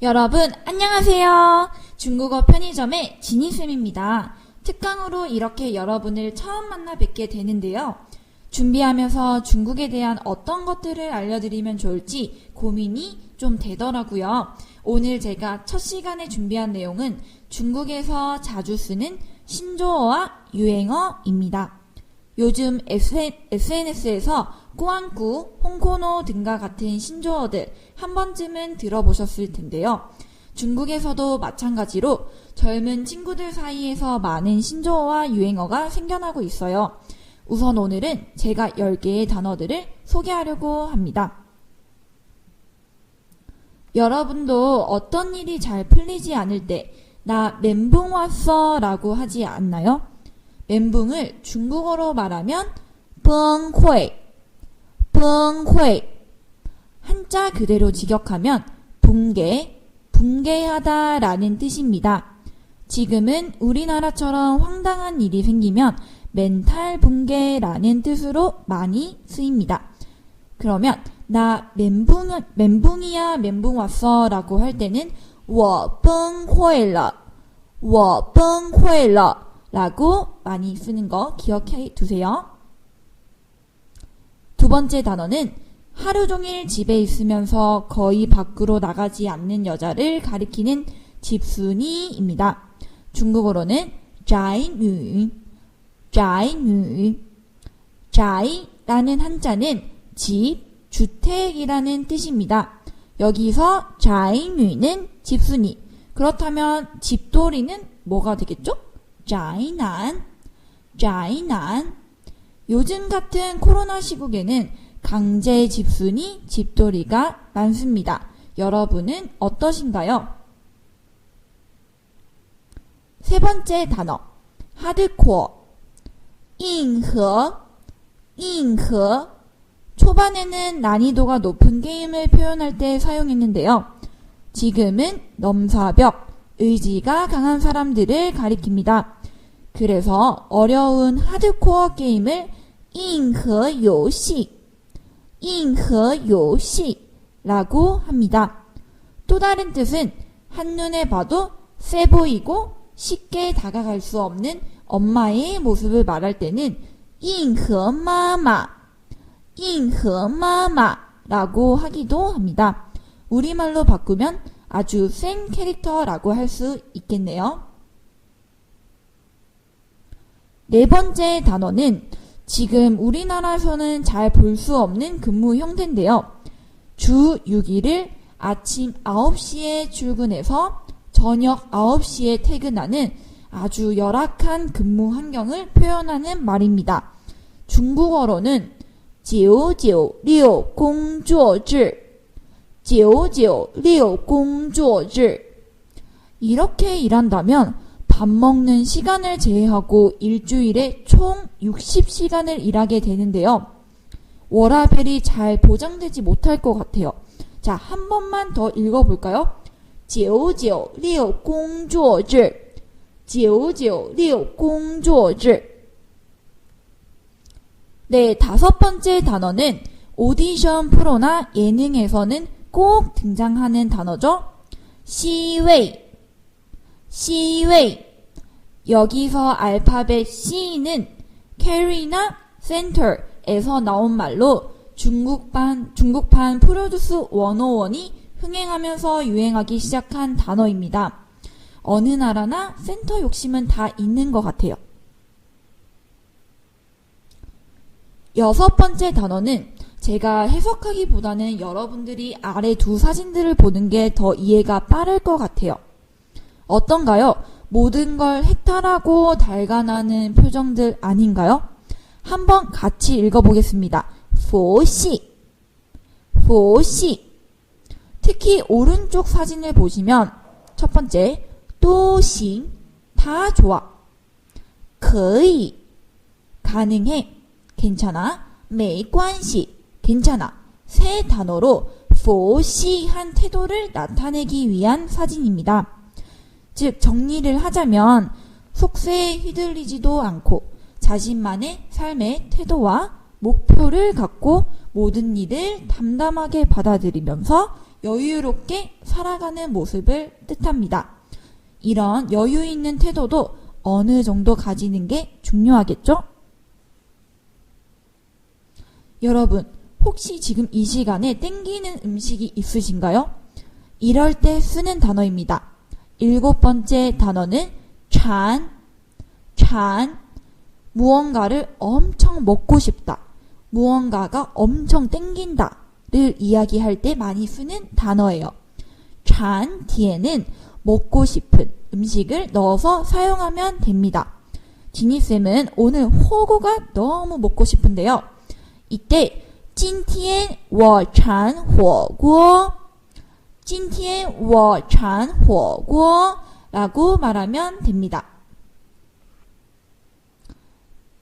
여러분, 안녕하세요. 중국어 편의점의 지니쌤입니다. 특강으로 이렇게 여러분을 처음 만나 뵙게 되는데요. 준비하면서 중국에 대한 어떤 것들을 알려드리면 좋을지 고민이 좀 되더라고요. 오늘 제가 첫 시간에 준비한 내용은 중국에서 자주 쓰는 신조어와 유행어입니다. 요즘 SNS에서 꾸안꾸, 홍코노 등과 같은 신조어들 한 번쯤은 들어보셨을 텐데요. 중국에서도 마찬가지로 젊은 친구들 사이에서 많은 신조어와 유행어가 생겨나고 있어요. 우선 오늘은 제가 10개의 단어들을 소개하려고 합니다. 여러분도 어떤 일이 잘 풀리지 않을 때, 나 멘붕 왔어 라고 하지 않나요? 멘붕을 중국어로 말하면 崩溃, 崩溃. 한자 그대로 직역하면 붕괴, 붕괴하다 라는 뜻입니다. 지금은 우리나라처럼 황당한 일이 생기면 멘탈 붕괴라는 뜻으로 많이 쓰입니다. 그러면 나 멘붕 멘붕이야 멘붕 왔어 라고 할 때는 我崩溃了我崩溃了 라고 많이 쓰는 거 기억해 두세요. 두 번째 단어는 하루 종일 집에 있으면서 거의 밖으로 나가지 않는 여자를 가리키는 집순이입니다. 중국어로는 자이뉴, 자이뉴, 자이라는 한자는 집, 주택이라는 뜻입니다. 여기서 자이뉴는 집순이, 그렇다면 집돌이는 뭐가 되겠죠? 짜이난, 짜이난. 요즘 같은 코로나 시국에는 강제 집순이, 집돌이가 많습니다. 여러분은 어떠신가요? 세 번째 단어, 하드코어. 인허, 인허. 초반에는 난이도가 높은 게임을 표현할 때 사용했는데요. 지금은 넘사벽, 의지가 강한 사람들을 가리킵니다. 그래서 어려운 하드코어 게임을 잉허 요시, 잉허 요시라고 합니다. 또 다른 뜻은 한눈에 봐도 세 보이고 쉽게 다가갈 수 없는 엄마의 모습을 말할 때는 잉허 마마, 잉허 마마라고 하기도 합니다. 우리말로 바꾸면 아주 센 캐릭터라고 할 수 있겠네요. 네 번째 단어는 지금 우리나라에서는 잘 볼 수 없는 근무 형태인데요. 주 6일을 아침 9시에 출근해서 저녁 9시에 퇴근하는 아주 열악한 근무 환경을 표현하는 말입니다. 중국어로는 996工作制 996工作制 이렇게 일한다면 밥 먹는 시간을 제외하고 일주일에 총 60시간을 일하게 되는데요. 워라벨이 잘 보장되지 못할 것 같아요. 자, 한 번만 더 읽어볼까요? 996工作制996工作制 네, 다섯 번째 단어는 오디션 프로나 예능에서는 꼭 등장하는 단어죠. 시웨이, 시웨이. 여기서 알파벳 C는 캐리나 센터에서 나온 말로 중국판, 중국판 프로듀스 101이 흥행하면서 유행하기 시작한 단어입니다. 어느 나라나 센터 욕심은 다 있는 것 같아요. 여섯 번째 단어는 제가 해석하기보다는 여러분들이 아래 두 사진들을 보는 게 더 이해가 빠를 것 같아요. 어떤가요? 모든 걸 해탈하고 달관하는 표정들 아닌가요? 한번 같이 읽어보겠습니다. 포시, 포시. 특히 오른쪽 사진을 보시면 첫 번째, 도싱, 다 좋아. 可以, 가능해, 괜찮아, 没关系, 괜찮아. 세 단어로 포시한 태도를 나타내기 위한 사진입니다. 즉 정리를 하자면 속세에 휘둘리지도 않고 자신만의 삶의 태도와 목표를 갖고 모든 일을 담담하게 받아들이면서 여유롭게 살아가는 모습을 뜻합니다. 이런 여유 있는 태도도 어느 정도 가지는 게 중요하겠죠? 여러분, 혹시 지금 이 시간에 땡기는 음식이 있으신가요? 이럴 때 쓰는 단어입니다. 일곱 번째 단어는 찬, 찬, 무언가를 엄청 먹고 싶다. 무언가가 엄청 땡긴다를 이야기할 때 많이 쓰는 단어예요. 찬 뒤에는 먹고 싶은 음식을 넣어서 사용하면 됩니다. 지니쌤은 오늘 호구가 너무 먹고 싶은데요. 이때 찐티엔 워찬 호구 今天我馋火锅라고 말하면 됩니다.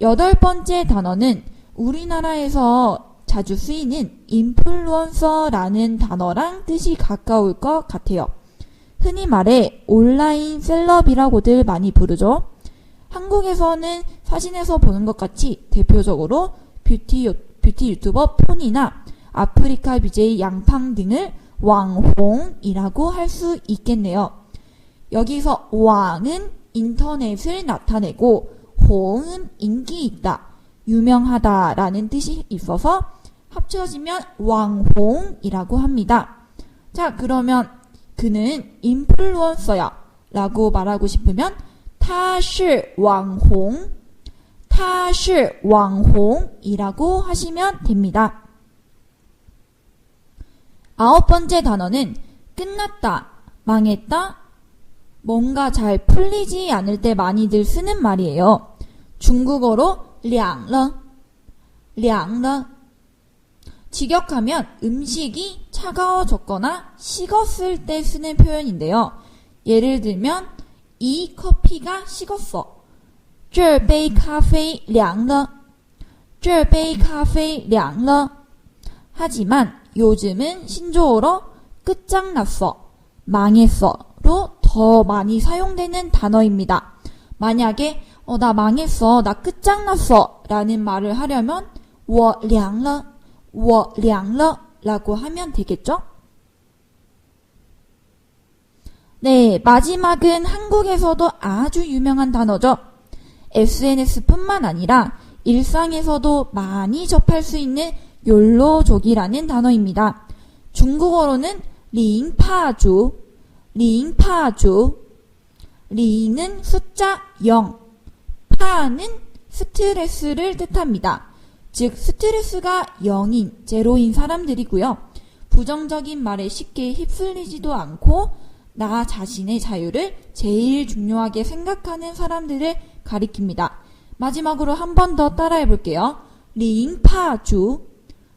여덟 번째 단어는 우리나라에서 자주 쓰이는 인플루언서라는 단어랑 뜻이 가까울 것 같아요. 흔히 말해 온라인 셀럽이라고들 많이 부르죠. 한국에서는 사진에서 보는 것 같이 대표적으로 뷰티, 유- 뷰티 유튜버 폰이나 아프리카 BJ 양팡 등을 왕홍이라고 할 수 있겠네요. 여기서 왕은 인터넷을 나타내고 홍은 인기 있다, 유명하다 라는 뜻이 있어서 합쳐지면 왕홍이라고 합니다. 자, 그러면 그는 인플루언서야 라고 말하고 싶으면 他是网红他是网红이라고 하시면 됩니다. 아홉 번째 단어는 끝났다, 망했다, 뭔가 잘 풀리지 않을 때 많이들 쓰는 말이에요. 중국어로 凉了,凉了. 직역하면 음식이 차가워졌거나 식었을 때 쓰는 표현인데요. 예를 들면 이 커피가 식었어. 这杯咖啡凉了.这杯咖啡凉了. 하지만 요즘은 신조어로 끝장났어, 망했어로 더 많이 사용되는 단어입니다. 만약에 어, 나 망했어, 나 끝장났어 라는 말을 하려면 我凉了,我凉了 라고 하면 되겠죠? 네, 마지막은 한국에서도 아주 유명한 단어죠. SNS뿐만 아니라 일상에서도 많이 접할 수 있는 욜로족이라는 단어입니다. 중국어로는 링파주, 링파주. 링은 숫자 0, 파는 스트레스를 뜻합니다. 즉 스트레스가 0인, 제로인 사람들이고요. 부정적인 말에 쉽게 휩쓸리지도 않고 나 자신의 자유를 제일 중요하게 생각하는 사람들을 가리킵니다. 마지막으로 한 번 더 따라해 볼게요. 링파주,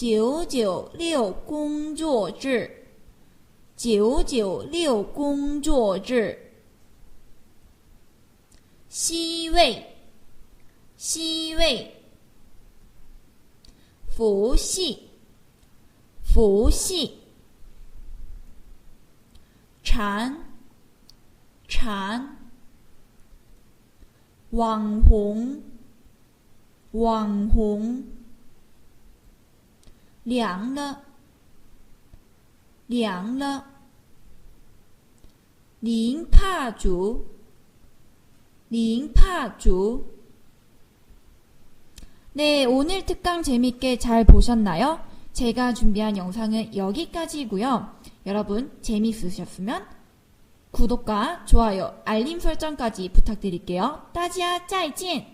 九九六工作制，九九六工作制。C 位，C 位。福系，福系。禅，禅。网红，网红。凉了，凉了。零帕族，零帕族。 네, 오늘 특강 재밌게 잘 보셨나요? 제가 준비한 영상은 여기까지고요. 여러분 재밌으셨으면 구독과 좋아요, 알림 설정까지 부탁드릴게요. 따지야, 짜이찐!